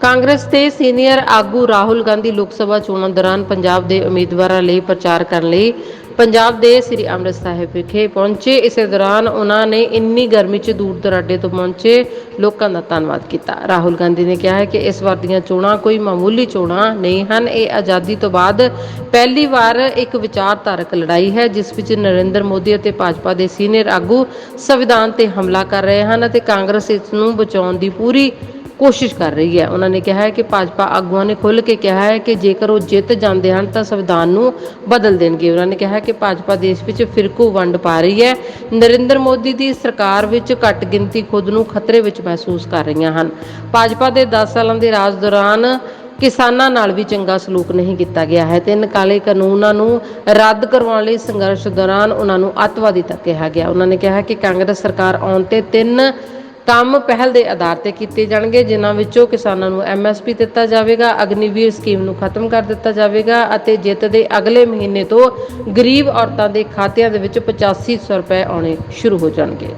ਕਾਂਗਰਸ ਦੇ ਸੀਨੀਅਰ ਆਗੂ ਰਾਹੁਲ ਗਾਂਧੀ ਲੋਕ ਸਭਾ ਚੋਣਾਂ ਦੌਰਾਨ ਪੰਜਾਬ ਦੇ ਉਮੀਦਵਾਰਾਂ ਲਈ ਪ੍ਰਚਾਰ ਕਰਨ ਲਈ ਪੰਜਾਬ ਦੇ ਸ੍ਰੀ ਅੰਮ੍ਰਿਤਸਰ ਸਾਹਿਬ ਵਿਖੇ ਪਹੁੰਚੇ। ਇਸੇ ਦੌਰਾਨ ਉਹਨਾਂ ਨੇ ਇੰਨੀ ਗਰਮੀ 'ਚ ਦੂਰ ਦਰਾਡੇ ਤੋਂ ਪਹੁੰਚੇ, ਲੋਕਾਂ ਦਾ ਧੰਨਵਾਦ ਕੀਤਾ। ਰਾਹੁਲ ਗਾਂਧੀ ਨੇ ਕਿਹਾ ਹੈ ਕਿ ਇਸ ਵਾਰ ਦੀਆਂ ਚੋਣਾਂ ਕੋਈ ਮਾਮੂਲੀ ਚੋਣਾਂ ਨਹੀਂ ਹਨ। ਇਹ ਆਜ਼ਾਦੀ ਤੋਂ ਬਾਅਦ ਪਹਿਲੀ ਵਾਰ ਇੱਕ ਵਿਚਾਰਧਾਰਕ ਲੜਾਈ ਹੈ, ਜਿਸ ਵਿੱਚ ਨਰਿੰਦਰ ਮੋਦੀ ਅਤੇ ਭਾਜਪਾ ਦੇ ਸੀਨੀਅਰ ਆਗੂ ਸੰਵਿਧਾਨ ਤੇ ਹਮਲਾ ਕਰ ਰਹੇ ਹਨ ਅਤੇ ਕਾਂਗਰਸ ਇਸ ਨੂੰ ਬਚਾਉਣ ਦੀ ਪੂਰੀ ਕੋਸ਼ਿਸ਼ ਕਰ ਰਹੀ ਹੈ। ਉਹਨਾਂ ਨੇ ਕਿਹਾ ਹੈ ਕਿ ਭਾਜਪਾ ਆਗੂਆਂ ਨੇ ਖੁੱਲ੍ਹ ਕੇ ਕਿਹਾ ਹੈ ਕਿ ਜੇਕਰ ਉਹ ਜਿੱਤ ਜਾਂਦੇ ਹਨ ਤਾਂ ਸੰਵਿਧਾਨ ਨੂੰ ਬਦਲ ਦੇਣਗੇ। ਉਹਨਾਂ ਨੇ ਕਿਹਾ ਕਿ ਭਾਜਪਾ ਦੇਸ਼ ਵਿੱਚ ਫਿਰਕੂ ਵੰਡ ਪਾ ਰਹੀ ਹੈ। ਨਰਿੰਦਰ ਮੋਦੀ ਦੀ ਸਰਕਾਰ ਵਿੱਚ ਘੱਟ ਗਿਣਤੀ ਖੁਦ ਨੂੰ ਖਤਰੇ ਵਿੱਚ ਮਹਿਸੂਸ ਕਰ ਰਹੀਆਂ ਹਨ। ਭਾਜਪਾ ਦੇ 10 ਸਾਲਾਂ ਦੇ ਰਾਜ ਦੌਰਾਨ ਕਿਸਾਨਾਂ ਨਾਲ ਵੀ ਚੰਗਾ ਸਲੂਕ ਨਹੀਂ ਕੀਤਾ ਗਿਆ ਹੈ ਤਿੰਨ ਕਾਲੇ ਕਾਨੂੰਨਾਂ ਨੂੰ ਰੱਦ ਕਰਵਾਉਣ ਲਈ ਸੰਘਰਸ਼ ਦੌਰਾਨ ਉਹਨਾਂ ਨੂੰ ਅੱਤਵਾਦੀ ਤੱਕ ਕਿਹਾ ਗਿਆ। ਉਹਨਾਂ ਨੇ ਕਿਹਾ ਕਿ ਕਾਂਗਰਸ ਸਰਕਾਰ ਆਉਣ ਤੇ ਤਿੰਨ ਕੰਮ ਪਹਿਲ ਦੇ ਆਧਾਰ ਤੇ ਕੀਤੇ ਜਾਣਗੇ, ਜਿਨ੍ਹਾਂ ਵਿੱਚੋਂ ਕਿਸਾਨਾਂ ਨੂੰ ਐਮਐਸਪੀ ਦਿੱਤਾ ਜਾਵੇਗਾ, ਅਗਨੀਵੀਰ ਸਕੀਮ ਨੂੰ ਖਤਮ ਕਰ ਦਿੱਤਾ ਜਾਵੇਗਾ ਅਤੇ ਜਿੱਤ ਦੇ ਅਗਲੇ ਮਹੀਨੇ ਤੋਂ ਗਰੀਬ ਔਰਤਾਂ ਦੇ ਖਾਤਿਆਂ ਦੇ ਵਿੱਚ 8500 ਰੁਪਏ ਆਉਣੇ ਸ਼ੁਰੂ ਹੋ ਜਾਣਗੇ।